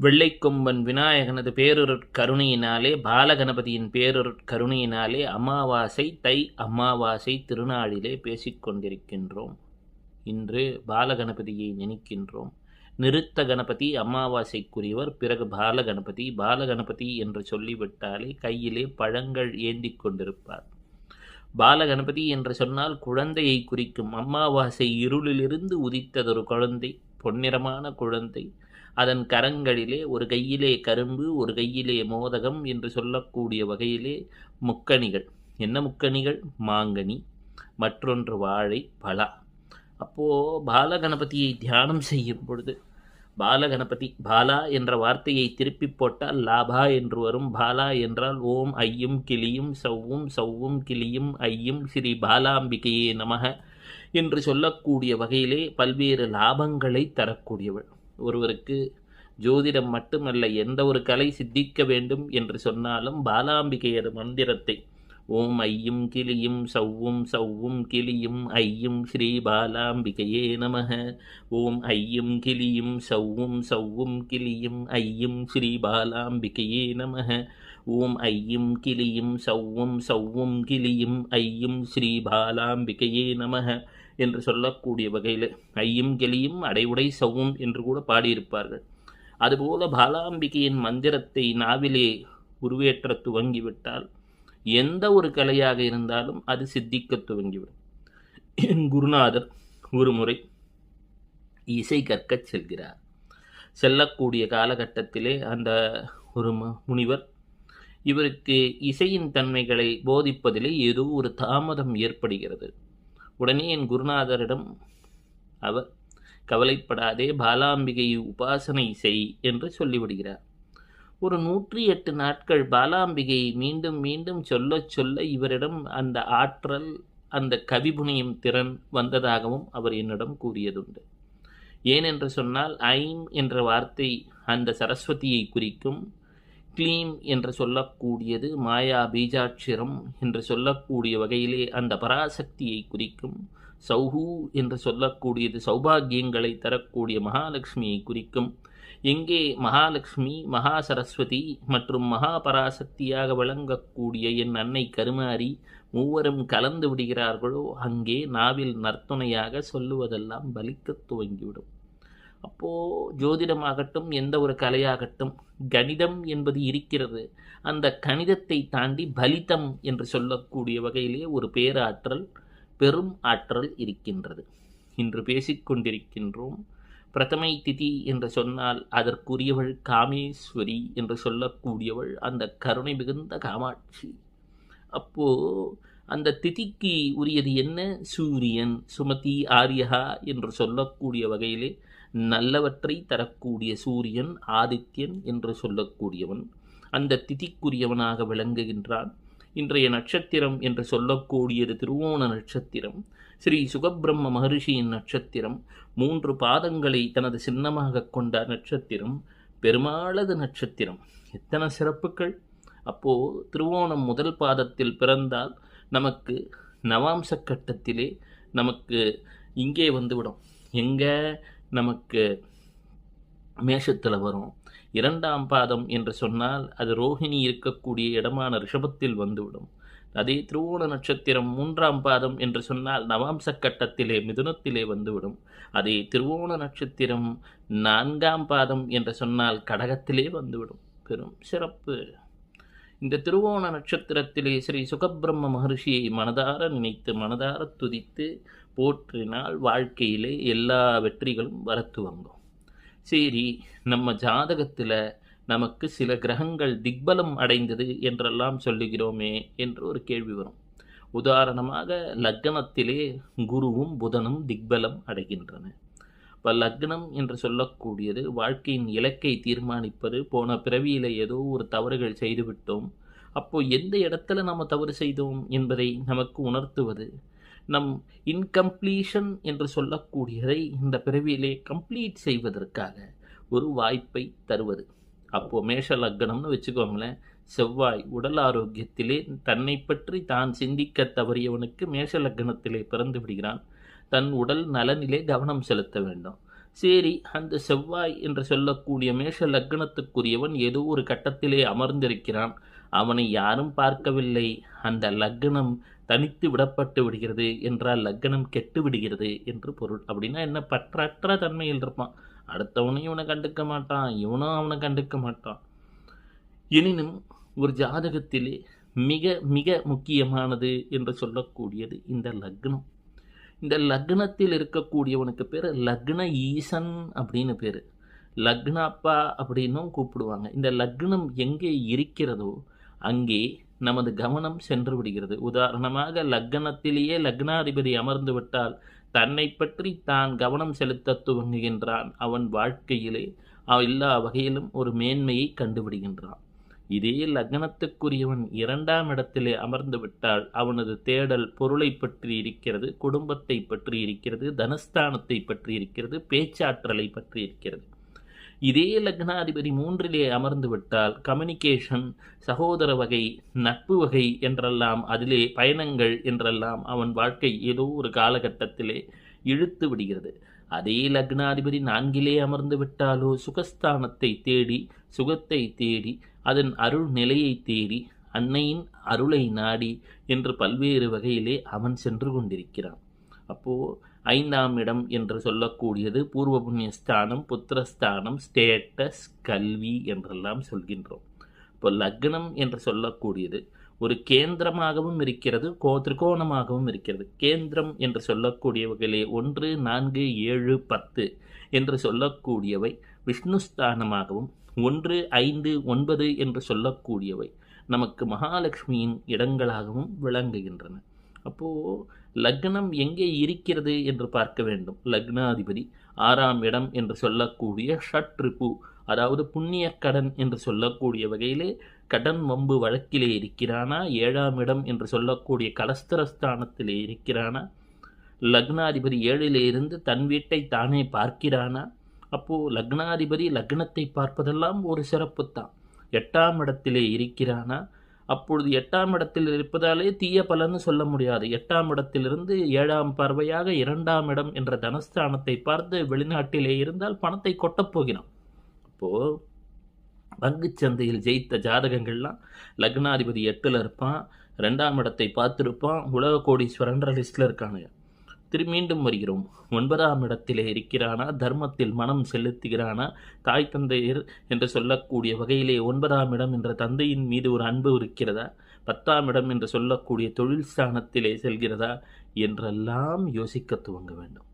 வெள்ளைக்கொம்பன் விநாயகனது பேரொருட்கருணையினாலே பாலகணபதியின் பேரொருட்கருணையினாலே அமாவாசை தை அமாவாசை திருநாளிலே பேசிக்கொண்டிருக்கின்றோம் இன்று பாலகணபதியை நினைக்கின்றோம். நிறுத்த கணபதி அமாவாசைக்குரியவர் பிறகு பாலகணபதி பாலகணபதி என்று சொல்லிவிட்டாலே கையிலே பழங்கள் ஏந்தி கொண்டிருப்பார். பாலகணபதி என்று சொன்னால் குழந்தையை குறிக்கும் அம்மாவாசை இருளிலிருந்து உதித்ததொரு குழந்தை பொன்னிறமான குழந்தை. அதன் கரங்களிலே ஒரு கையிலே கரும்பு ஒரு கையிலே மோதகம் என்று சொல்லக்கூடிய வகையிலே முக்கணிகள். என்ன முக்கணிகள்? மாங்கனி மற்றொன்று வாழை பலா. அப்போது பாலகணபதியை தியானம் செய்யும் பொழுது பாலகணபதி பாலா என்ற வார்த்தையை திருப்பி போட்டால் லாபா என்று வரும். பாலா என்றால் ஓம் ஐயும் கிளியும் சவ்வும் சவ்வும் கிளியும் ஐயும் ஸ்ரீ பாலாம்பிகையே நமக என்று சொல்லக்கூடிய வகையிலே பல்வேறு லாபங்களை தரக்கூடியவள். ஒருவருக்கு ஜோதிடம் மட்டுமல்ல எந்த ஒரு கலை சித்திக்க வேண்டும் என்று சொன்னாலும் பாலாம்பிகையது மந்திரத்தை ஓம் ஐயும் கிளியும் சவ்வும் சவ்வும் கிளியும் ஐயும் ஸ்ரீ பாலாம்பிகையே நமக. ஓம் ஐயும் கிளியும் சவ்வும் சவ்வும் கிளியும் ஐயும் ஸ்ரீ பாலாம்பிகையே நமக. ஓம் ஐயும் கிளியும் சவ்வும் சவ்வும் கிளியும் ஐயும் ஸ்ரீ பாலாம்பிகையே நமக என்று சொல்லக்கூடிய வகையில் ஐயும் கிளியும் அடைவுடை சவ்வும் என்று கூட பாடியிருப்பார்கள். அதுபோல பாலாம்பிகையின் மந்திரத்தை நாவிலே உருவேற்ற துவங்கிவிட்டால் எந்த ஒரு கலையாக இருந்தாலும் அது சித்திக்க துவங்கிவிடும். என் குருநாதர் ஒரு முறை இசை கற்கச் செல்கிறார். செல்லக்கூடிய காலகட்டத்திலே அந்த ஒரு முனிவர் இவருக்கு இசையின் தன்மைகளை போதிப்பதிலே ஏதோ ஒரு தாமதம் ஏற்படுகிறது. உடனே என் குருநாதரிடம் அவர் கவலைப்படாதே பாலாம்பிகை உபாசனை செய் என்று சொல்லிவிடுகிறார். ஒரு நூற்றி எட்டு நாட்கள் பாலாம்பிகை மீண்டும் மீண்டும் சொல்ல சொல்ல இவரிடம் அந்த ஆற்றல் அந்த கவிபுனியும் திறன் வந்ததாகவும் அவர் என்னிடம் கூறியதுண்டு. ஏனென்று சொன்னால் ஐம் என்ற வார்த்தை அந்த சரஸ்வதியை குறிக்கும் க்ளீம் என்று சொல்லக்கூடியது மாயா பீஜாட்சிரம் என்று சொல்லக்கூடிய வகையிலே அந்த பராசக்தியை குறிக்கும் சௌஹூ என்று சொல்லக்கூடியது சௌபாகியங்களை தரக்கூடிய மகாலட்சுமியை குறிக்கும் எங்கே மகாலட்சுமி மகா சரஸ்வதி மற்றும் மகா பராசக்தியாக விளங்கக்கூடிய என் அன்னை கருமாரி மூவரும் கலந்து விடுகிறார்களோ அங்கே நாவில் நற்துணையாக சொல்லுவதெல்லாம் பலிக்க துவங்கிவிடும். அப்போது ஜோதிடமாகட்டும் எந்த ஒரு கலையாகட்டும் கணிதம் என்பது இருக்கிறது. அந்த கணிதத்தை தாண்டி பலிதம் என்று சொல்லக்கூடிய வகையிலே ஒரு பேராற்றல் பெரும் ஆற்றல் இருக்கின்றது. இன்று பேசிக்கொண்டிருக்கின்றோம் பிரதமை திதி என்று சொன்னால் அதற்குரியவள் காமேஸ்வரி என்று சொல்லக்கூடியவள் அந்த கருணை மிகுந்த காமாட்சி. அப்போ அந்த திதிக்கு உரியது என்ன? சூரியன் சுமதி ஆரியகா என்று சொல்லக்கூடிய வகையிலே நல்லவற்றை தரக்கூடிய சூரியன் ஆதித்யன் என்று சொல்லக்கூடியவன் அந்த திதிக்குரியவனாக விளங்குகின்றான். இன்றைய நட்சத்திரம் என்று சொல்லக்கூடியது திருவோண நட்சத்திரம். ஸ்ரீ சுகபிரம்ம மகரிஷியின் நட்சத்திரம். மூன்று பாதங்களை தனது சின்னமாக கொண்ட நட்சத்திரம் பெருமாளது நட்சத்திரம். எத்தனை சிறப்புகள்? அப்போது திருவோணம் முதல் பாதத்தில் பிறந்தால் நமக்கு நவாம்ச கட்டத்திலே நமக்கு இங்கே வந்துவிடும். எங்கே? நமக்கு மேஷத்தில் வரும். இரண்டாம் பாதம் என்று சொன்னால் அது ரோஹிணி இருக்கக்கூடிய இடமான ரிஷபத்தில் வந்துவிடும். அதே திருவோண நட்சத்திரம் மூன்றாம் பாதம் என்று சொன்னால் நவாம்ச கட்டத்திலே மிதுனத்திலே வந்துவிடும். அதே திருவோண நட்சத்திரம் நான்காம் பாதம் என்று சொன்னால் கடகத்திலே வந்துவிடும். பெரும் சிறப்பு. இந்த திருவோண நட்சத்திரத்திலே ஸ்ரீ சுகபிரம்ம மகர்ஷியை மனதார நினைத்து மனதார துதித்து போற்றினால் வாழ்க்கையிலே எல்லா வெற்றிகளும் வரத்து வாங்கும் சரி நம்ம ஜாதகத்தில் நமக்கு சில கிரகங்கள் திக்பலம் அடைந்தது என்றெல்லாம் சொல்லுகிறோமே என்று ஒரு கேள்வி வரும். உதாரணமாக லக்னத்திலே குருவும் புதனும் திக்பலம் அடைகின்றன. இப்போ லக்னம் என்று சொல்லக்கூடியது வாழ்க்கையின் இலக்கை தீர்மானிப்பது போன பிறவியில் ஏதோ ஒரு தவறுகள் செய்துவிட்டோம். அப்போது எந்த இடத்துல நம்ம தவறு செய்தோம் என்பதை நமக்கு உணர்த்துவது? நம் இன்கம்ப்ளீஷன் என்று சொல்லக்கூடியதை இந்த பிறவியிலே கம்ப்ளீட் செய்வதற்காக ஒரு வாய்ப்பை தருவது. அப்போது மேஷ லக்னம்னு வச்சுக்கோங்களேன். செவ்வாய் உடல் ஆரோக்கியத்திலே தன்னை பற்றி தான் சிந்திக்க தவறியவனுக்கு மேஷ லக்னத்திலே பிறந்து விடுகிறான். தன் உடல் நலனிலே கவனம் செலுத்த வேண்டும். சரி அந்த செவ்வாய் என்று சொல்லக்கூடிய மேஷ லக்னத்துக்குரியவன் ஏதோ ஒரு கட்டத்திலே அமர்ந்திருக்கிறான். அவனை யாரும் பார்க்கவில்லை. அந்த லக்னம் தனித்து விடப்பட்டு விடுகிறது என்றால் லக்னம் கெட்டு விடுகிறது என்று பொருள். அப்படின்னா என்ன? பற்றற்ற தன்மையில் இருப்பான். அடுத்தவனையும் இவனை கண்டுக்க மாட்டான் இவனும் அவனை கண்டுக்க மாட்டான். எனினும் ஒரு ஜாதகத்திலே மிக மிக முக்கியமானது என்று சொல்லக்கூடியது இந்த லக்னம். இந்த லக்னத்தில் இருக்கக்கூடியவனுக்கு பேர் லக்ன ஈசன் அப்படின்னு பேர். லக்னாப்பா அப்படின்னும் கூப்பிடுவாங்க. இந்த லக்னம் எங்கே இருக்கிறதோ அங்கே நமது கவனம் சென்று விடுகிறது. உதாரணமாக லக்னத்திலேயே லக்னாதிபதி அமர்ந்து விட்டால் தன்னை பற்றி தான் கவனம் செலுத்த துவங்குகின்றான். அவன் வாழ்க்கையிலே எல்லா வகையிலும் ஒரு மேன்மையை கண்டுவிடுகின்றான் இதே லக்னத்துக்குரியவன் இரண்டாம் இடத்திலே அமர்ந்து விட்டால் அவனது தேடல் பொருளை பற்றி இருக்கிறது குடும்பத்தை பற்றி இருக்கிறது தனஸ்தானத்தை பற்றி இருக்கிறது பேச்சாற்றலை பற்றி இருக்கிறது. இதே லக்னாதிபதி மூன்றிலே அமர்ந்து விட்டால் கம்யூனிகேஷன் சகோதர வகை நட்பு வகை என்றெல்லாம் அதிலே பயணங்கள் என்றெல்லாம் அவன் வாழ்க்கை ஏதோ ஒரு காலகட்டத்திலே இழுத்து விடுகிறது. அதே லக்னாதிபதி நான்கிலே அமர்ந்து விட்டாலோ சுகஸ்தானத்தை தேடி சுகத்தை தேடி அதன் அருள் நிலையை தேடி அன்னையின் அருளை நாடி என்று பல்வேறு வகையிலே அவன் சென்று கொண்டிருக்கிறான். அப்போது ஐந்தாம் இடம் என்று சொல்லக்கூடியது பூர்வ புண்ணியஸ்தானம் புத்திரஸ்தானம் ஸ்டேட்டஸ் கல்வி என்றெல்லாம் சொல்கின்றோம். இப்போ லக்னம் என்று சொல்லக்கூடியது ஒரு கேந்திரமாகவும் இருக்கிறது கோ திரிகோணமாகவும் இருக்கிறது. கேந்திரம் என்று சொல்லக்கூடிய வகையிலே ஒன்று நான்கு ஏழு பத்து என்று சொல்லக்கூடியவை. விஷ்ணுஸ்தானமாகவும் ஒன்று ஐந்து ஒன்பது என்று சொல்லக்கூடியவை நமக்கு மகாலட்சுமியின் இடங்களாகவும் விளங்குகின்றன. அப்போது லக்னம் எங்கே இருக்கிறது என்று பார்க்க வேண்டும். லக்னாதிபதி ஆறாம் இடம் என்று சொல்லக்கூடிய ஷட் அதாவது புண்ணிய கடன் என்று சொல்லக்கூடிய வகையிலே கடன் வம்பு வழக்கிலே இருக்கிறானா? ஏழாம் இடம் என்று சொல்லக்கூடிய கலஸ்தரஸ்தானத்திலே இருக்கிறானா? லக்னாதிபதி ஏழிலே இருந்து தன் வீட்டை தானே பார்க்கிறானா? அப்போது லக்னாதிபதி லக்னத்தை பார்ப்பதெல்லாம் ஒரு சிறப்பு தான் எட்டாம் இடத்திலே இருக்கிறானா? அப்பொழுது எட்டாம் இடத்தில் இருப்பதாலே தீய பலன்னு சொல்ல முடியாது. எட்டாம் இடத்திலிருந்து ஏழாம் பார்வையாக இரண்டாம் இடம் என்ற தனஸ்தானத்தை பார்த்து வெளிநாட்டிலே இருந்தால் பணத்தை கொட்டப்போகிறான் அப்போது பங்குச்சந்தையில் ஜெயித்த ஜாதகங்கள்லாம் லக்னாதிபதி எட்டில் இருப்பான் ரெண்டாம் இடத்தை பார்த்துருப்பான் உலக கோடீஸ்வரன்ற லிஸ்டில் இருக்கானுங்க. திரு மீண்டும் வருகிறோம். ஒன்பதாம் இடத்திலே இருக்கிறானா? தர்மத்தில் மனம் செலுத்துகிறானா? தாய் தந்தையர் என்று சொல்லக்கூடிய வகையிலே ஒன்பதாம் இடம் என்ற தந்தையின் மீது ஒரு அன்பு இருக்கிறதா? பத்தாம் இடம் என்று சொல்லக்கூடிய தொழில் ஸ்தானத்திலே செல்கிறதா? என்றெல்லாம் யோசிக்க துவங்க வேண்டும்.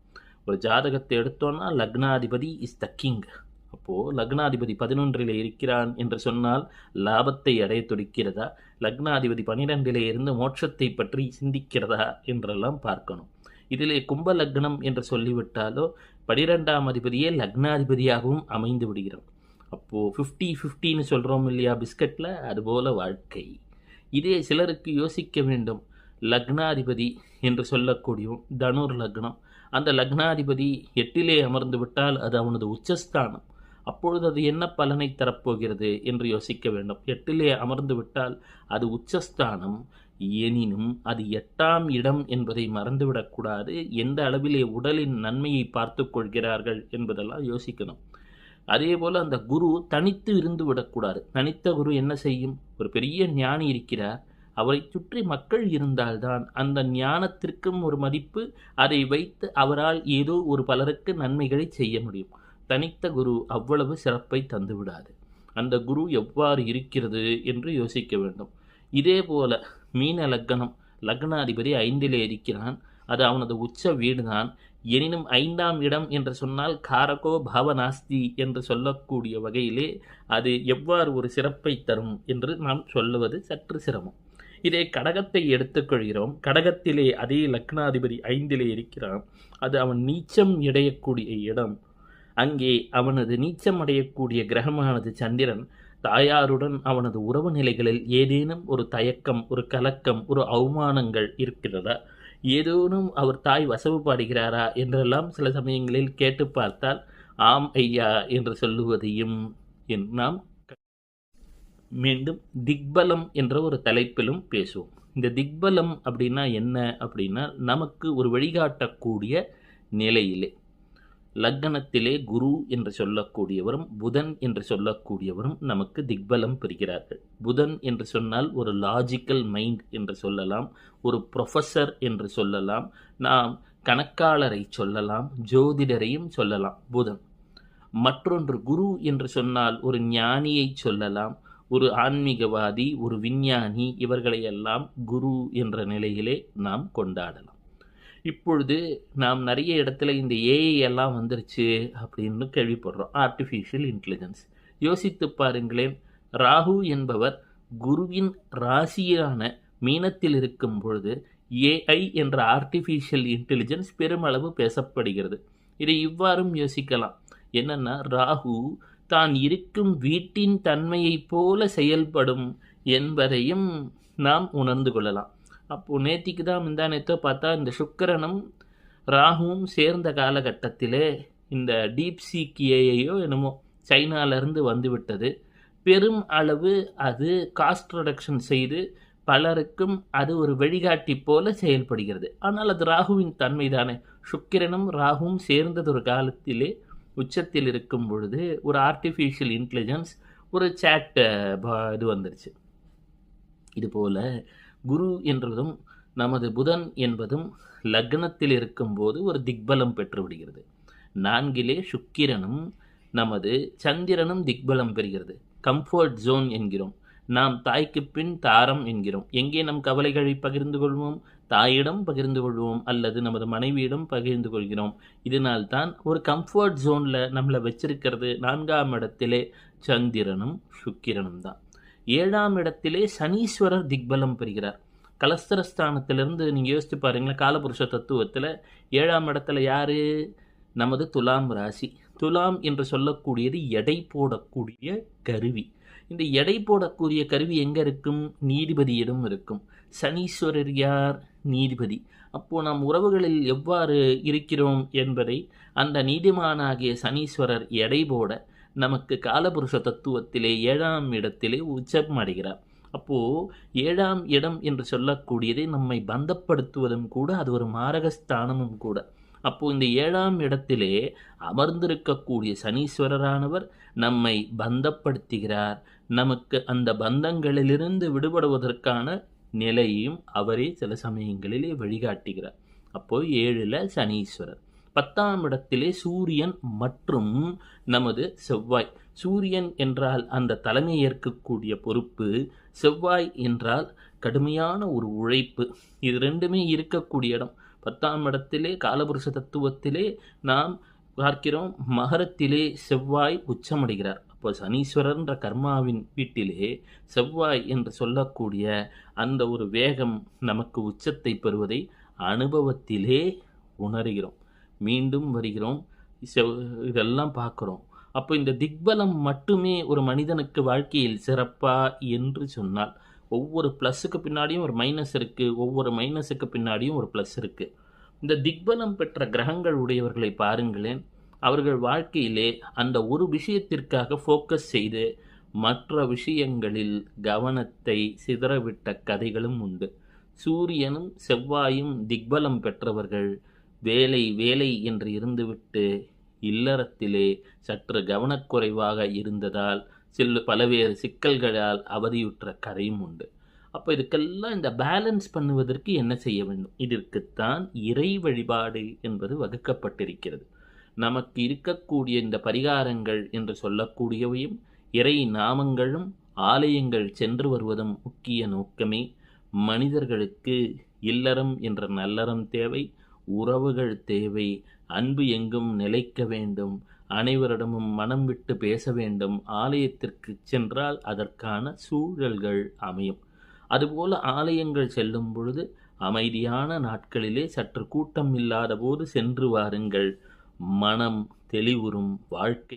ஒரு ஜாதகத்தை எடுத்தோன்னா லக்னாதிபதி இஸ் த கிங் அப்போது லக்னாதிபதி பதினொன்றிலே இருக்கிறான் என்று சொன்னால் லாபத்தை அடைய துடிக்கிறதா? லக்னாதிபதி பனிரெண்டிலே இருந்து மோட்சத்தை பற்றி சிந்திக்கிறதா? என்றெல்லாம் பார்க்கணும். இதிலே கும்ப லக்னம் என்று சொல்லிவிட்டாலோ பனிரெண்டாம் அதிபதியே லக்னாதிபதியாகவும் அமைந்து விடுகிறோம் அப்போது ஃபிஃப்டி ஃபிஃப்டின்னு சொல்கிறோம் இல்லையா பிஸ்கட்டில் அதுபோல் வாழ்க்கை. இதே சிலருக்கு யோசிக்க வேண்டும். லக்னாதிபதி என்று சொல்லக்கூடியும் தனுர் லக்னம். அந்த லக்னாதிபதி எட்டிலே அமர்ந்து விட்டால் அது அவனது உச்சஸ்தானம். அப்பொழுது அது என்ன பலனை தரப்போகிறது என்று யோசிக்க வேண்டும். எட்டிலே அமர்ந்து விட்டால் அது உச்சஸ்தானம். எனினும் அது எட்டாம் இடம் என்பதை மறந்துவிடக்கூடாது. எந்த அளவிலே உடலின் நன்மையை பார்த்து கொள்கிறார்கள் என்பதெல்லாம் யோசிக்கணும். அதே போல் அந்த குரு தனித்து இருந்து விடக்கூடாது. தனித்த குரு என்ன செய்யும்? ஒரு பெரிய ஞானி இருக்கிறார். அவரை சுற்றி மக்கள் இருந்தால்தான் அந்த ஞானத்திற்கும் ஒரு மதிப்பு அதை வைத்து அவரால் ஏதோ ஒரு பலருக்கு நன்மைகளை செய்ய முடியும். தனித்த குரு அவ்வளவு சிறப்பை தந்துவிடாது. அந்த குரு எவ்வாறு இருக்கிறது என்று யோசிக்க வேண்டும். இதே போல மீன லக்னம் லக்னாதிபதி ஐந்திலே இருக்கிறான். அது அவனது உச்ச வீடுதான் எனினும் ஐந்தாம் இடம் என்று சொன்னால் காரகோ பாவநாஸ்தி என்று சொல்லக்கூடிய வகையிலே அது எவ்வாறு ஒரு சிறப்பை தரும் என்று நாம் சொல்லுவது சற்று சிரமம். இதே கடகத்தை எடுத்துக்கொள்கிறோம். கடகத்திலே அதே லக்னாதிபதி ஐந்திலே இருக்கிறான். அது அவன் நீச்சம் இடையக்கூடிய இடம். அங்கே அவனது நீச்சம் அடையக்கூடிய கிரகமானது சந்திரன். தாயாருடன் அவனது உறவு நிலைகளில் ஏதேனும் ஒரு தயக்கம் ஒரு கலக்கம் ஒரு அவமானங்கள் இருக்கிறதா? ஏதேனும் அவர் தாய் வசவு பாடுகிறாரா? என்றெல்லாம் சில சமயங்களில் கேட்டு பார்த்தால் ஆம் ஐயா என்று சொல்லுவதையும் நாம் மீண்டும் திக்பலம் என்ற ஒரு தலைப்பிலும் பேசுவோம். இந்த திக்பலம் அப்படின்னா என்ன? அப்படின்னா நமக்கு ஒரு வழிகாட்டக்கூடிய நிலையிலே லக்னத்திலே குரு என்று சொல்லக்கூடியவரும் புதன் என்று சொல்லக்கூடியவரும் நமக்கு திக்பலம் பெறுகிறார்கள். புதன் என்று சொன்னால் ஒரு லாஜிக்கல் மைண்ட் என்று சொல்லலாம் ஒரு ப்ரொஃபஸர் என்று சொல்லலாம் நாம் கணக்காளரை சொல்லலாம் ஜோதிடரையும் சொல்லலாம் புதன். மற்றொன்று குரு என்று சொன்னால் ஒரு ஞானியை சொல்லலாம் ஒரு ஆன்மீகவாதி ஒரு விஞ்ஞானி இவர்களையெல்லாம் குரு என்ற நிலையிலே நாம் கொண்டாடலாம். இப்பொழுது நாம் நிறைய இடத்துல இந்த ஏஐ எல்லாம் வந்துருச்சு அப்படின்னு கேள்விப்படுறோம். ஆர்டிஃபிஷியல் இன்டெலிஜென்ஸ் யோசித்து பாருங்களேன். ராகு என்பவர் குருவின் ராசியான மீனத்தில் இருக்கும் பொழுது ஏஐ என்ற ஆர்டிஃபிஷியல் இன்டெலிஜென்ஸ் பெருமளவு பேசப்படுகிறது. இதை இவ்வாறும் யோசிக்கலாம். என்னென்னா ராகு தான் இருக்கும் வீட்டின் தன்மையைப் போல செயல்படும் என்பதையும் நாம் உணர்ந்து கொள்ளலாம். அப்போது நேத்திக்கு தான் முந்தானத்தோ பார்த்தா இந்த சுக்கரனும் ராகுவும் சேர்ந்த காலகட்டத்திலே இந்த டீப் கியையோ என்னமோ சைனாலேருந்து வந்துவிட்டது. பெரும் அளவு அது காஸ்ட் ரிடக்ஷன் செய்து பலருக்கும் அது ஒரு வழிகாட்டி போல செயல்படுகிறது. ஆனால் அது ராகுவின் தன்மை தானே சுக்கிரனும் ராகுவும் சேர்ந்தது ஒரு காலத்திலே உச்சத்தில் இருக்கும் பொழுது ஒரு ஆர்டிஃபிஷியல் இன்டெலிஜென்ஸ் ஒரு சேட் இது வந்துருச்சு. இதுபோல் குரு என்பதும் நமது புதன் என்பதும் லக்னத்தில் இருக்கும்போது ஒரு திக்பலம் பெற்று விடுகிறது நான்கிலே சுக்கிரனும் நமது சந்திரனும் திக்பலம் பெறுகிறது. கம்ஃபர்ட் ஜோன் என்கிறோம். நாம் தாய்க்கு பின் தாரம் என்கிறோம். எங்கே நம் கவலைகளை பகிர்ந்து கொள்வோம்? தாயிடம் பகிர்ந்து கொள்வோம் அல்லது நமது மனைவியிடம் பகிர்ந்து கொள்கிறோம். இதனால் தான் ஒரு கம்ஃபர்ட் ஜோனில் நம்மளை வச்சிருக்கிறது நான்காம் இடத்திலே சந்திரனும் சுக்கிரனும் தான். ஏழாம் இடத்திலே சனீஸ்வரர் திக்பலம் பெறுகிறார். கலஸ்தரஸ்தானத்திலிருந்து நீங்கள் யோசித்து பாருங்களேன் காலபுருஷ தத்துவத்தில் ஏழாம் இடத்துல யார்? நமது துலாம் ராசி. துலாம் என்று சொல்லக்கூடியது எடை போடக்கூடிய கருவி. இந்த எடை போடக்கூடிய கருவி எங்கே இருக்கும்? நீதிபதியிடம் இருக்கும். சனீஸ்வரர் யார்? நீதிபதி. அப்போது நாம் உறவுகளில் எவ்வாறு இருக்கிறோம் என்பதை அந்த நீதிமானாகிய சனீஸ்வரர் எடை போட நமக்கு காலபுருஷ தத்துவத்திலே ஏழாம் இடத்திலே உச்சம் அடைகிறார். அப்போது ஏழாம் இடம் என்று சொல்லக்கூடியதை நம்மை பந்தப்படுத்துவதும் கூட அது ஒரு மாரகஸ்தானமும் கூட. அப்போது இந்த ஏழாம் இடத்திலே அமர்ந்திருக்கக்கூடிய சனீஸ்வரரானவர் நம்மை பந்தப்படுத்துகிறார். நமக்கு அந்த பந்தங்களிலிருந்து விடுபடுவதற்கான நிலையையும் அவரே சில சமயங்களிலே வழிகாட்டுகிறார். அப்போது ஏழில் சனீஸ்வரர். பத்தாம் இடத்திலே சூரியன் மற்றும் நமது செவ்வாய். சூரியன் என்றால் அந்த தலைமை ஏற்கக்கூடிய பொறுப்பு செவ்வாய் என்றால் கடுமையான ஒரு உழைப்பு. இது ரெண்டுமே இருக்கக்கூடிய இடம். பத்தாம் இடத்திலே காலபுருஷ தத்துவத்திலே நாம் பார்க்கிறோம் மகரத்திலே செவ்வாய் உச்சமடைகிறார். அப்போ சனீஸ்வரர்ன்ற கர்மாவின் வீட்டிலே செவ்வாய் என்று சொல்லக்கூடிய அந்த ஒரு வேகம் நமக்கு உச்சத்தை பெறுவதை அனுபவத்திலே உணர்கிறோம். மீண்டும் வருகிறோம். செவ் இதெல்லாம் பார்க்குறோம். அப்போ இந்த திக்பலம் மட்டுமே ஒரு மனிதனுக்கு வாழ்க்கையில் சிறப்பா என்று சொன்னால் ஒவ்வொரு ப்ளஸ்ஸுக்கு பின்னாடியும் ஒரு மைனஸ் இருக்குது ஒவ்வொரு மைனஸுக்கு பின்னாடியும் ஒரு ப்ளஸ் இருக்குது இந்த திக்பலம் பெற்ற கிரகங்கள் உடையவர்களை பாருங்களேன். அவர்கள் வாழ்க்கையிலே அந்த ஒரு விஷயத்திற்காக ஃபோக்கஸ் செய்து மற்ற விஷயங்களில் கவனத்தை சிதறவிட்ட கதைகளும் உண்டு. சூரியனும் செவ்வாயும் திக்பலம் பெற்றவர்கள் வேலை வேலை என்று இருந்துவிட்டு இல்லறத்திலே சற்று கவனக்குறைவாக இருந்ததால் சில பலவேறு சிக்கல்களால் அவதியுற்ற கதையும் உண்டு. அப்போ இதுக்கெல்லாம் இந்த பேலன்ஸ் பண்ணுவதற்கு என்ன செய்ய வேண்டும்? இதற்குத்தான் இறை வழிபாடு என்பது வகுக்கப்பட்டிருக்கிறது. நமக்கு இருக்கக்கூடிய இந்த பரிகாரங்கள் என்று சொல்லக்கூடியவையும் இறை நாமங்களும் ஆலயங்கள் சென்று வருவதும் முக்கிய நோக்கமே மனிதர்களுக்கு இல்லறம் என்ற நல்லறம் தேவை. உறவுகள் தேவை. அன்பு எங்கும் நிலைக்க வேண்டும். அனைவரிடமும் மனம் விட்டு பேச வேண்டும். ஆலயத்திற்கு சென்றால் அதற்கான சூழல்கள் அமையும். அதுபோல ஆலயங்கள் செல்லும் பொழுது அமைதியான நாட்களிலே சற்று கூட்டம் இல்லாத போது சென்று வாருங்கள். மனம் தெளிவுறும் வாழ்க்கை.